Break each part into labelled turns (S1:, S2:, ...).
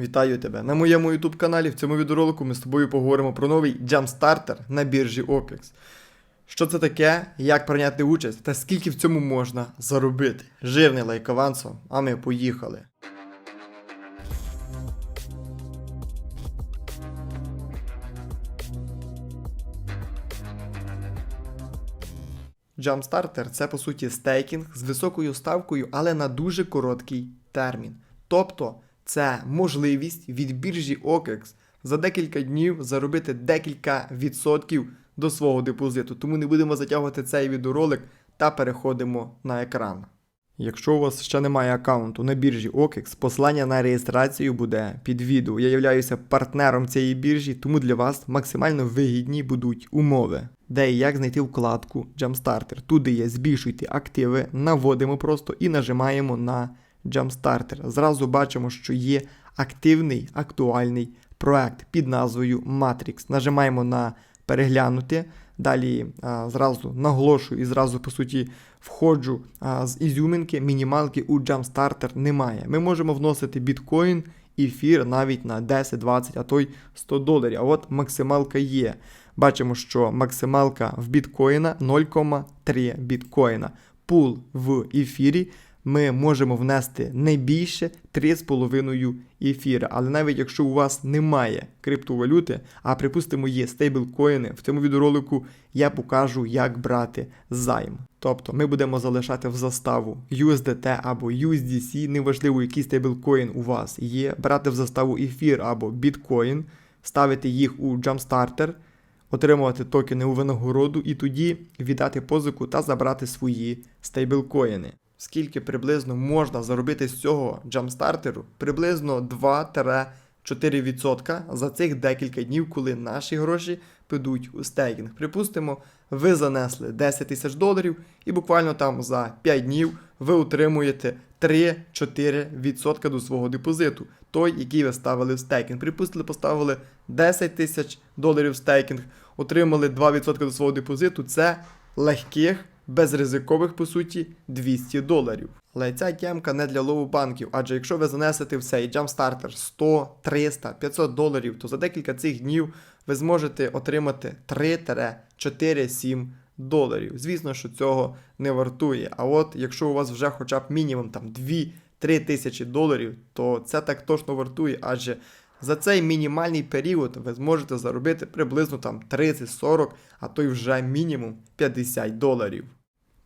S1: Вітаю тебе на моєму YouTube каналі. В цьому відеоролику ми з тобою поговоримо про новий джамстартер на біржі OKEX. Що це таке, як прийняти участь та скільки в цьому можна заробити. Жирний лайк авансом, а ми поїхали. Jumpstarter – це по суті стейкінг з високою ставкою, але на дуже короткий термін. Тобто це можливість від біржі OKEX за декілька днів заробити декілька відсотків до свого депозиту. Тому не будемо затягувати цей відеоролик та переходимо на екран. Якщо у вас ще немає аккаунту на біржі OKEX, посилання на реєстрацію буде під відео. Я являюся партнером цієї біржі, тому для вас максимально вигідні будуть умови. Де і як знайти вкладку Jumpstarter. Туди є збільшуйте активи, наводимо просто і нажимаємо на Jumpstarter. Зразу бачимо, що є активний актуальний проект під назвою Matrix. Нажимаємо на переглянути. Далі а, зразу наголошую і зразу, по суті, входжу а, з ізюминки, мінімалки у Jumpstarter немає. Ми можемо вносити біткоін, ефір навіть на 10, 20, а то й 100 доларів. А от максималка є. Бачимо, що максималка в біткоїна 0,3 біткоїна. Пул в ефірі ми можемо внести не більше 3,5 ефіра. Але навіть якщо у вас немає криптовалюти, а припустимо, є стейблкоїни, в цьому відеоролику я покажу, як брати займ. Тобто ми будемо залишати в заставу USDT або USDC, неважливо, який стейблкоін у вас є, брати в заставу ефір або біткоін, ставити їх у Jumpstarter, отримувати токени у винагороду і тоді віддати позику та забрати свої стейблкоїни. Скільки приблизно можна заробити з цього джамстартеру? Приблизно 2-4% за цих декілька днів, коли наші гроші підуть у стейкінг. Припустимо, ви занесли 10 тисяч доларів, і буквально там за 5 днів ви отримуєте 3-4% до свого депозиту, той, який ви ставили в стейкінг. Припустили, поставили 10 тисяч доларів в стейкінг, отримали 2% до свого депозиту. Це легких безризикових, по суті, 200 доларів. Але ця тямка не для лову банків, адже якщо ви занесете в цей Jumpstarter 100, 300, 500 доларів, то за декілька цих днів ви зможете отримати 3-4-7 доларів. Звісно, що цього не вартує. А от якщо у вас вже хоча б мінімум там 2-3 тисячі доларів, то це так точно вартує, адже за цей мінімальний період ви зможете заробити приблизно там 30-40, а то й вже мінімум 50 доларів.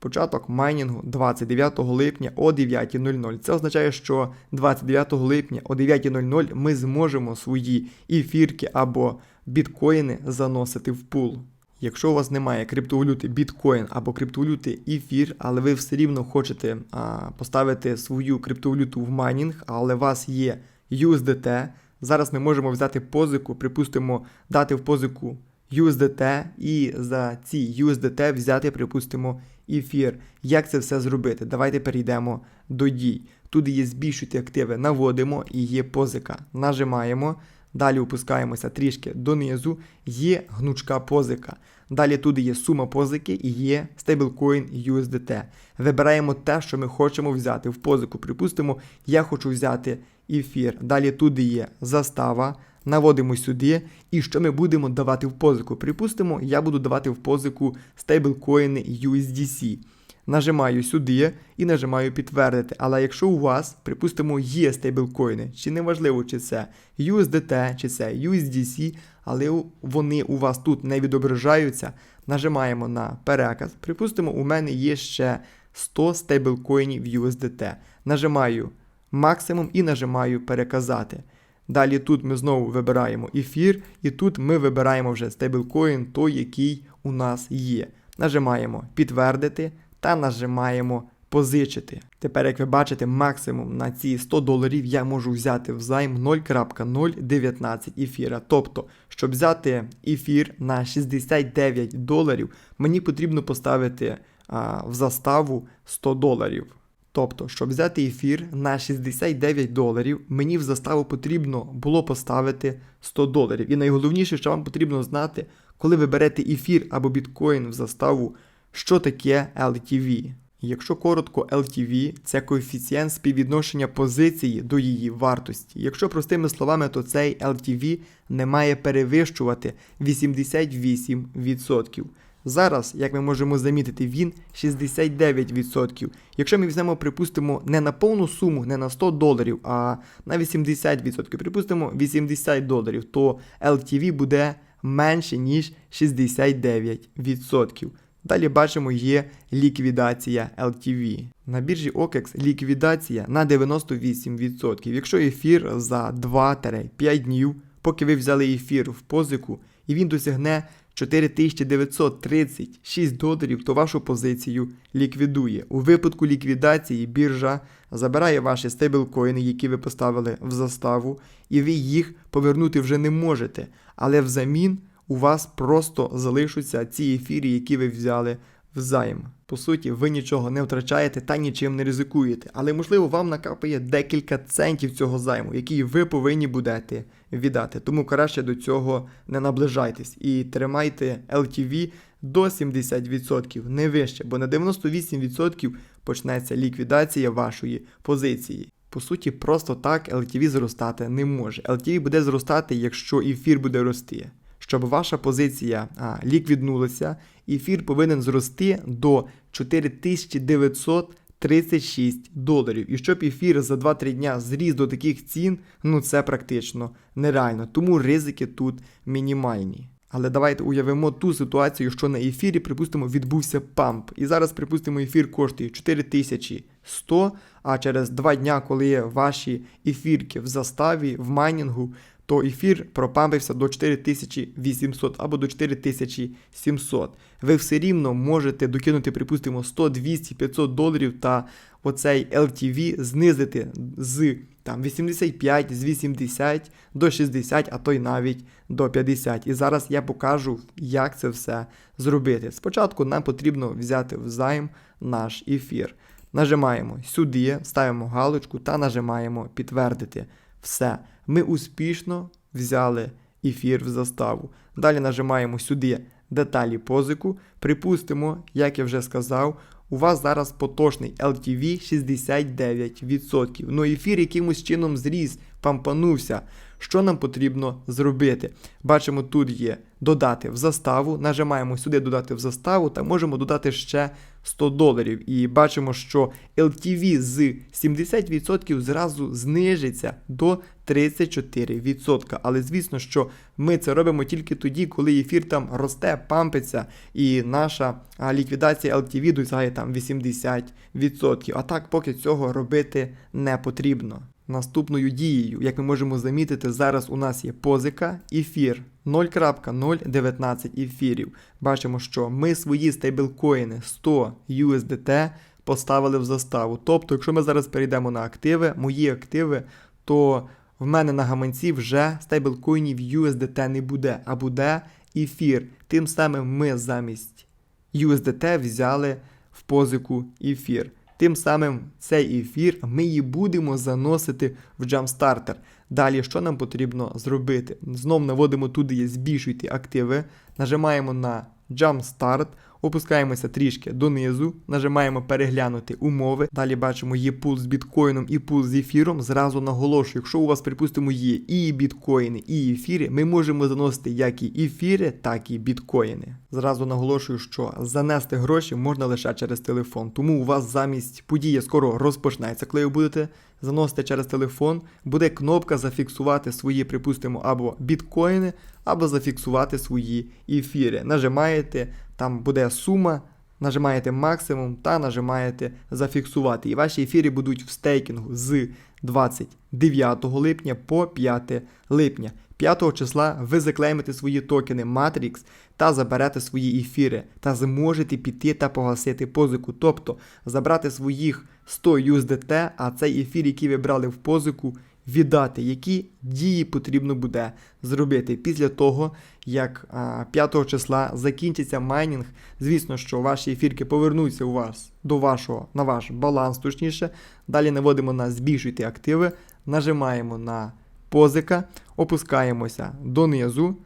S1: Початок майнінгу 29 липня о 9.00. Це означає, що 29 липня о 9.00 ми зможемо свої ефірки або біткоїни заносити в пул. Якщо у вас немає криптовалюти біткоін або криптовалюти ефір, але ви все рівно хочете а, поставити свою криптовалюту в майнінг, але у вас є USDT, зараз ми можемо взяти позику, припустимо, дати в позику USDT і за ці USDT взяти, припустимо, ефір. Як це все зробити? Давайте перейдемо до дій. Тут є збільшуйте активи, наводимо і є позика. Нажимаємо. Далі опускаємося трішки донизу, є гнучка позика. Далі тут є сума позики і є стейблкоін USDT. Вибираємо те, що ми хочемо взяти в позику. Припустимо, я хочу взяти ефір. Далі тут є застава. Наводимо сюди, і що ми будемо давати в позику. Припустимо, я буду давати в позику стейблкоїни USDC. Нажимаю сюди і нажимаю підтвердити. Але якщо у вас, припустимо, є стейблкоїни, чи неважливо, чи це USDT, чи це USDC, але вони у вас тут не відображаються, нажимаємо на переказ. Припустимо, у мене є ще 100 стейблкоїнів USDT. Нажимаю максимум і нажимаю переказати. Далі тут ми знову вибираємо ефір, і тут ми вибираємо вже стейблкоін, той, який у нас є. Нажимаємо підтвердити та нажимаємо позичити. Тепер, як ви бачите, максимум на ці 100 доларів я можу взяти в займ 0.019 ефіра. Тобто, щоб взяти ефір на 69 доларів, мені потрібно поставити а, в заставу 100 доларів. Тобто, щоб взяти ефір на 69 доларів, мені в заставу потрібно було поставити 100 доларів. І найголовніше, що вам потрібно знати, коли ви берете ефір або біткоін в заставу, що таке LTV. Якщо коротко, LTV – це коефіцієнт співвідношення позиції до її вартості. Якщо простими словами, то цей LTV не має перевищувати 88%. Зараз, як ми можемо замітити, він 69%. Якщо ми візьмемо, припустимо, не на повну суму, не на 100 доларів, а на 80%, припустимо 80 доларів, то LTV буде менше, ніж 69%. Далі бачимо, є ліквідація LTV. На біржі OKEX ліквідація на 98%. Якщо ефір за 2-5 днів, поки ви взяли ефір в позику, і він досягне 4936 доларів, то вашу позицію ліквідує. У випадку ліквідації біржа забирає ваші стейблкоїни, які ви поставили в заставу, і ви їх повернути вже не можете. Але взамін у вас просто залишаться ці ефірі, які ви взяли взаєм. По суті, ви нічого не втрачаєте та нічим не ризикуєте, але можливо вам накапає декілька центів цього займу, який ви повинні будете віддати. Тому краще до цього не наближайтесь і тримайте LTV до 70%, не вище, бо на 98% почнеться ліквідація вашої позиції. По суті, просто так LTV зростати не може. LTV буде зростати, якщо ефір буде рости. Щоб ваша позиція а, ліквіднулася, ефір повинен зрости до 4936 доларів. І щоб ефір за 2-3 дня зріс до таких цін, ну це практично нереально. Тому ризики тут мінімальні. Але давайте уявимо ту ситуацію, що на ефірі, припустимо, відбувся памп. І зараз, припустимо, ефір коштує 4100, а через 2 дня, коли ваші ефірки в заставі, в майнінгу, то ефір пропампився до 4800 або до 4700. Ви все рівно можете докинути, припустимо, 100, 200, 500 доларів та оцей LTV знизити з там 85, з 80 до 60, а то й навіть до 50. І зараз я покажу, як це все зробити. Спочатку нам потрібно взяти взайм наш ефір. Нажимаємо сюди, ставимо галочку та нажимаємо підтвердити. Все, ми успішно взяли ефір в заставу. Далі нажимаємо сюди деталі позику. Припустимо, як я вже сказав, у вас зараз поточний LTV 69%. Ну ефір якимось чином зріс, пампанувся. Що нам потрібно зробити? Бачимо, тут є додати в заставу. Нажимаємо сюди додати в заставу та можемо додати ще 100 доларів. І бачимо, що LTV з 70% зразу знижиться до 34%. Але звісно, що ми це робимо тільки тоді, коли ефір там росте, пампиться, і наша ліквідація LTV досягає там 80%. А так поки цього робити не потрібно. Наступною дією, як ми можемо замітити, зараз у нас є позика, ефір 0.019 ефірів. Бачимо, що ми свої стейблкоїни 100 USDT поставили в заставу. Тобто, якщо ми зараз перейдемо на активи, мої активи, то в мене на гаманці вже стейблкоїнів USDT не буде, а буде ефір. Тим самим ми замість USDT взяли в позику ефір. Тим самим цей ефір ми її будемо заносити в Jumpstarter. Далі, що нам потрібно зробити? Знов наводимо туди збільшуйте активи, нажимаємо на Jumpstart, опускаємося трішки донизу, нажимаємо переглянути умови. Далі бачимо, є пул з біткоїном і пул з ефіром. Зразу наголошую, якщо у вас, припустимо, є і біткоїни, і ефіри, ми можемо заносити як і ефіри, так і біткоїни. Зразу наголошую, що занести гроші можна лише через телефон. Тому у вас замість подія скоро розпочнеться, коли ви будете заносити через телефон, буде кнопка зафіксувати свої, припустимо, або біткоїни, або зафіксувати свої ефіри. Нажимаєте, там буде сума, нажимаєте максимум та нажимаєте зафіксувати. І ваші ефіри будуть в стейкінгу з 29 липня по 5 липня. 5 числа ви заклеймите свої токени Matrix та заберете свої ефіри, та зможете піти та погасити позику, тобто забрати своїх 100 USDT, а цей ефір, який ви брали в позику, віддати, які дії потрібно буде зробити після того, як а, 5 числа закінчиться майнінг. Звісно, що ваші ефірки повернуться у вас до вашого на ваш баланс, точніше. Далі наводимо на збільшуйте активи, нажимаємо на позика, опускаємося донизу.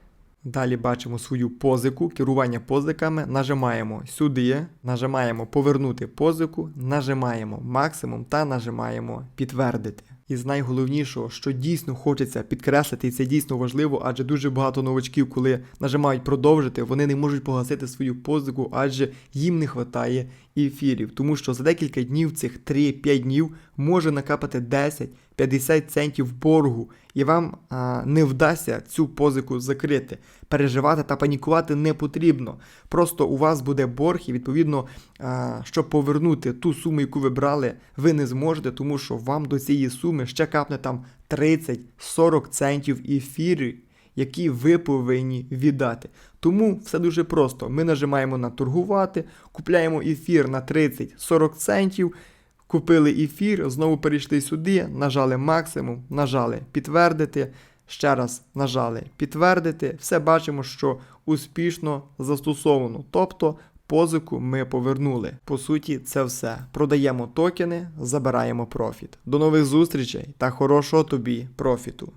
S1: Далі бачимо свою позику, керування позиками. Нажимаємо сюди, нажимаємо повернути позику, нажимаємо максимум та нажимаємо підтвердити. І з найголовнішого, що дійсно хочеться підкреслити, і це дійсно важливо, адже дуже багато новачків, коли нажимають продовжити, вони не можуть погасити свою позику, адже їм не вистачає ефірів. Тому що за декілька днів, цих 3-5 днів, може накапати 10-50 центів боргу, і вам а, не вдасться цю позику закрити. Переживати та панікувати не потрібно. Просто у вас буде борг, і відповідно, а, щоб повернути ту суму, яку ви брали, ви не зможете, тому що вам до цієї суми ще капне там 30-40 центів ефірів, які ви повинні віддати. Тому все дуже просто. Ми нажимаємо на торгувати, купляємо ефір на 30-40 центів. Купили ефір, знову перейшли сюди, нажали максимум, нажали підтвердити, ще раз нажали підтвердити. Все бачимо, що успішно застосовано. Тобто позику ми повернули. По суті, це все. Продаємо токени, забираємо профіт. До нових зустрічей та хорошого тобі профіту.